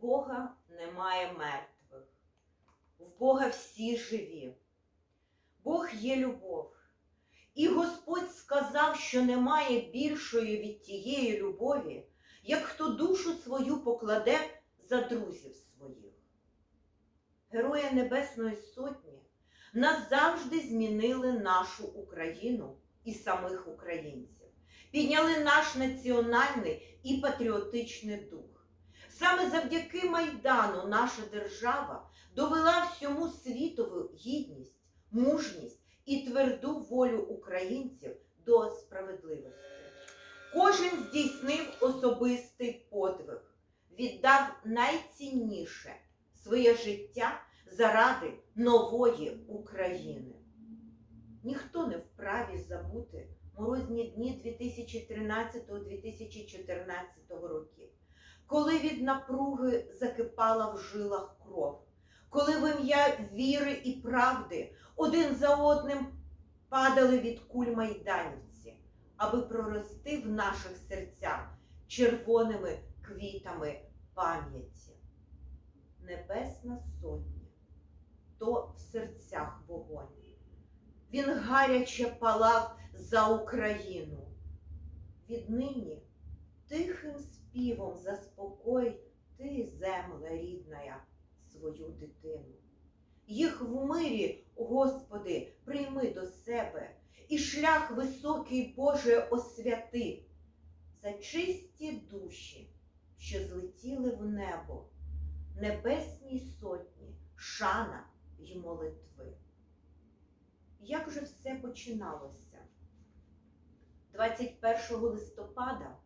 Бога немає мертвих, в Бога всі живі. Бог є любов. І Господь сказав, що немає більшої від тієї любові, як хто душу свою покладе за друзів своїх. Герої Небесної Сотні назавжди змінили нашу Україну і самих українців, підняли наш національний і патріотичний дух. Саме завдяки Майдану наша держава довела всьому світову гідність, мужність і тверду волю українців до справедливості. Кожен здійснив особистий подвиг, віддав найцінніше своє життя заради нової України. Ніхто не вправі забути морозні дні 2013-2014 років, коли від напруги закипала в жилах кров, коли в ім'я віри і правди один за одним падали від куль майданівці, аби прорости в наших серцях червоними квітами пам'яті. Небесна сотня, то в серцях вогонь. Він гаряче палав за Україну. Віднині тихим співом заспокой ти, земля рідная, свою дитину. Їх в мирі, Господи, прийми до себе, і шлях високий Боже освяти за чисті душі, що злетіли в небо, небесній сотні, шана й молитви. Як же все починалося? 21 листопада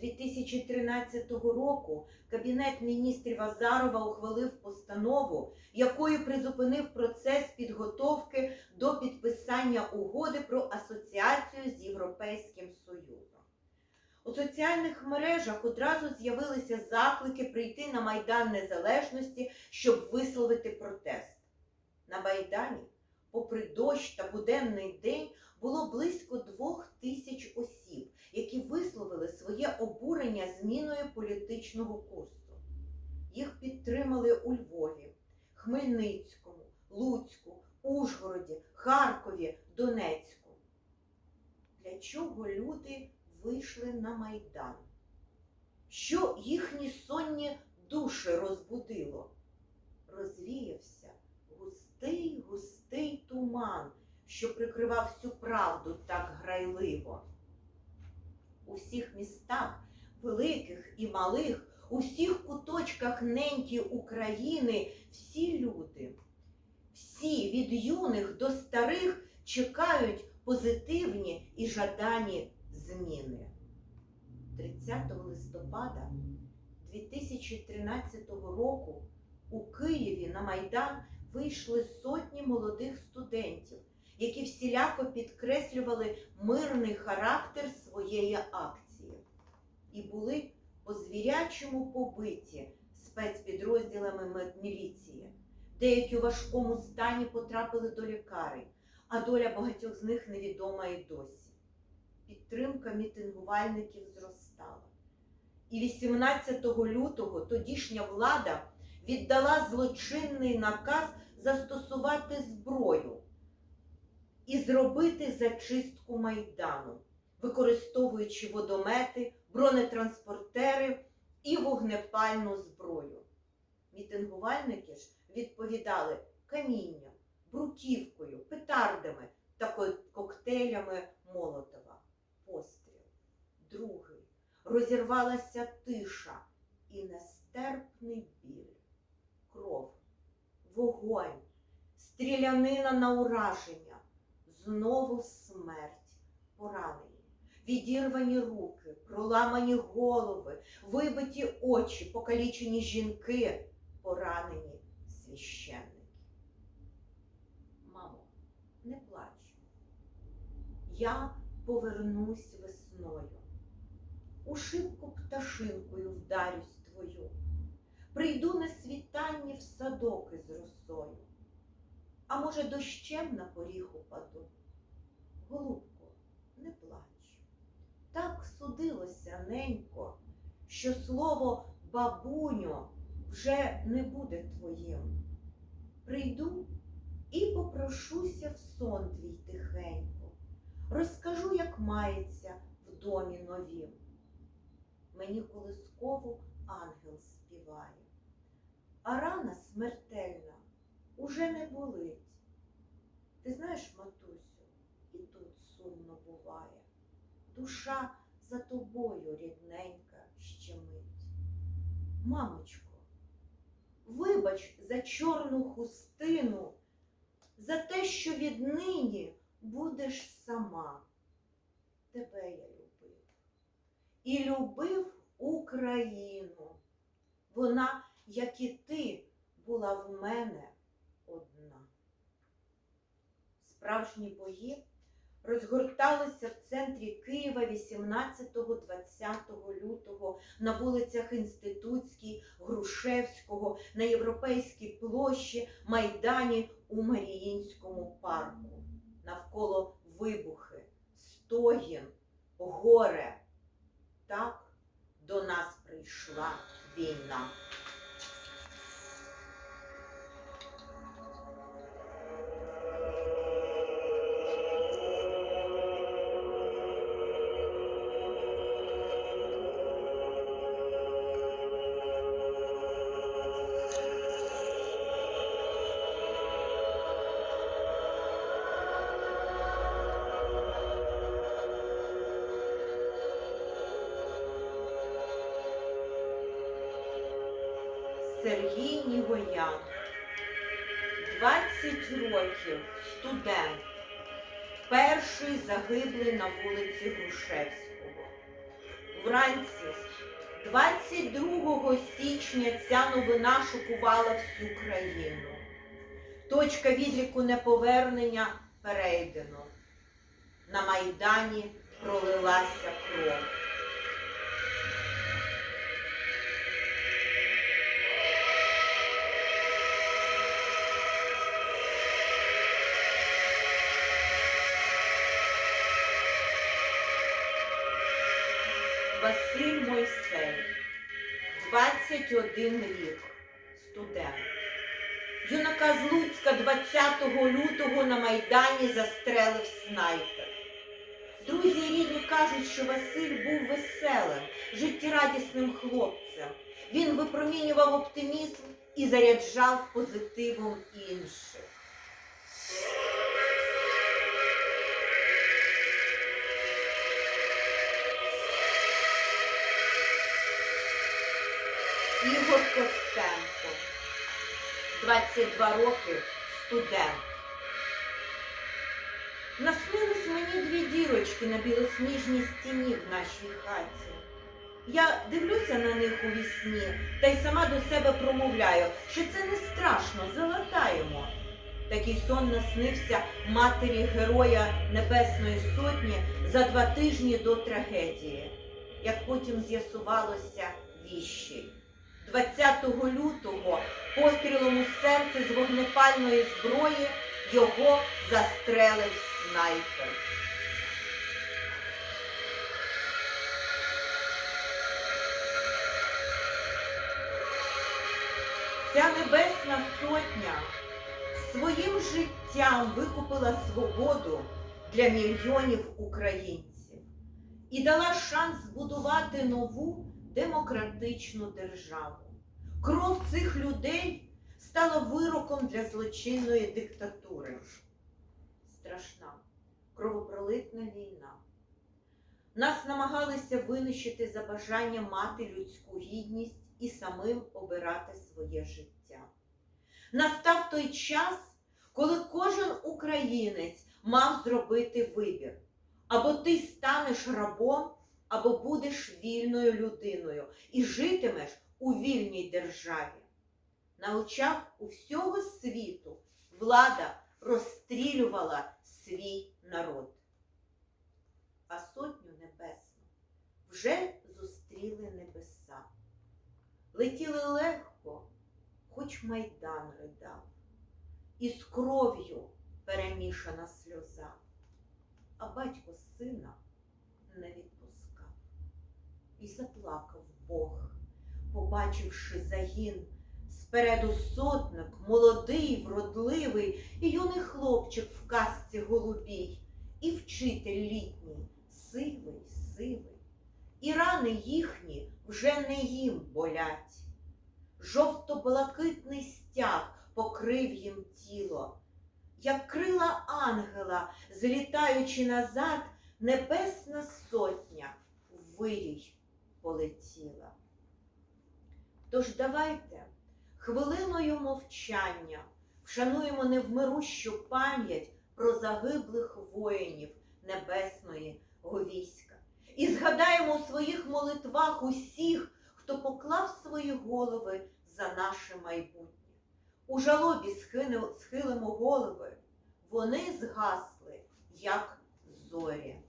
2013 року Кабінет міністрів Азарова ухвалив постанову, якою призупинив процес підготовки до підписання угоди про асоціацію з Європейським Союзом. У соціальних мережах одразу з'явилися заклики прийти на Майдан Незалежності, щоб висловити протест. На Майдані, попри дощ та буденний день, було близько двох тисяч осіб, які висловили своє обурення зміною політичного курсу. Їх підтримали у Львові, Хмельницькому, Луцьку, Ужгороді, Харкові, Донецьку. Для чого люди вийшли на Майдан? Що їхні сонні душі розбудило? Розвіявся густий, густий туман, що прикривав всю правду так грайливо. У всіх містах, великих і малих, у всіх куточках неньки України всі люди, всі від юних до старих чекають позитивні і жадані зміни. 30 листопада 2013 року у Києві на Майдан вийшли сотні молодих студентів, які всіляко підкреслювали мирний характер своєї акції і були по звірячому побиті спецпідрозділами міліції. Деякі у важкому стані потрапили до лікарень, а доля багатьох з них невідома і досі. Підтримка мітингувальників зростала. І 18 лютого тодішня влада віддала злочинний наказ застосувати зброю і зробити зачистку майдану, використовуючи водомети, бронетранспортери і вогнепальну зброю. Мітингувальники ж відповідали камінням, бруківкою, петардами та ко- коктейлями Молотова. Постріл. Другий. Розірвалася тиша і нестерпний вогонь, стрілянина на ураження, знову смерть, поранені, відірвані руки, проламані голови, вибиті очі, покалічені жінки, поранені священники. Мамо, не плач. Я повернусь весною. У шибку пташинкою вдарюсь твою. Прийду на світанні в садок із росою. А може, дощем на поріг упаду. Голубко, не плач. Так судилося, ненько, що слово бабуню вже не буде твоїм. Прийду і попрошуся в сон твій тихенько, розкажу, як мається в домі новім. Мені колискову ангел а рана смертельна уже не болить. Ти знаєш, матусю, і тут сумно буває. Душа за тобою рідненька щемить. Мамочко, вибач за чорну хустину, за те, що віднині будеш сама. Тебе я любив. І любив Україну. Вона, як і ти, була в мене одна. Справжні бої розгорталися в центрі Києва 18-20 лютого на вулицях Інститутській, Грушевського, на Європейській площі, Майдані у Маріїнському парку. Навколо вибухи, стогін, горе. Так до нас прийшла війна. Сергій Нігоян, 20 років, студент, перший загиблий на вулиці Грушевського. Вранці, 22 січня, ця новина шокувала всю країну. Точка відліку неповернення перейдено. На Майдані пролилася кров. Мойсей, 21 рік, студент. Юнака з Луцька 20 лютого на Майдані застрелив снайпер. Друзі і рідні кажуть, що Василь був веселим, життєрадісним хлопцем. Він випромінював оптимізм і заряджав позитивом інших. Ігор Костенко, 22 роки, студент. Наснились мені дві дірочки на білосніжній стіні в нашій хаті. Я дивлюся на них у вісні та й сама до себе промовляю, що це не страшно, залатаємо. Такий сон наснився матері Героя Небесної Сотні за два тижні до трагедії, як потім з'ясувалося віщий. 20 лютого пострілом у серце з вогнепальної зброї його застрелив снайпер. Ця небесна сотня своїм життям викупила свободу для мільйонів українців і дала шанс збудувати нову демократичну державу. Кров цих людей стала вироком для злочинної диктатури. Страшна кровопролитна війна. Нас намагалися винищити за бажання мати людську гідність і самим обирати своє життя. Настав той час, коли кожен українець мав зробити вибір. Або ти станеш рабом, або будеш вільною людиною і житимеш у вільній державі. На очах у всього світу влада розстрілювала свій народ. А сотню небесну вже зустріли небеса. Летіли легко, хоч майдан ридав, і з кров'ю перемішана сльоза, а батько сина не відпускав. І заплакав Бог, побачивши загін Спереду сотник, молодий, вродливий, і юний хлопчик в казці голубій, і вчитель літній, сивий, сивий, і рани їхні вже не їм болять. Жовто-блакитний стяг покрив їм тіло, як крила ангела, злітаючи назад, небесна сотня в вирій полетіла. Тож давайте хвилиною мовчання вшануємо невмирущу пам'ять про загиблих воїнів небесної війська і згадаємо у своїх молитвах усіх, хто поклав свої голови за наше майбутнє. У жалобі схилимо голови, вони згасли, як зорі.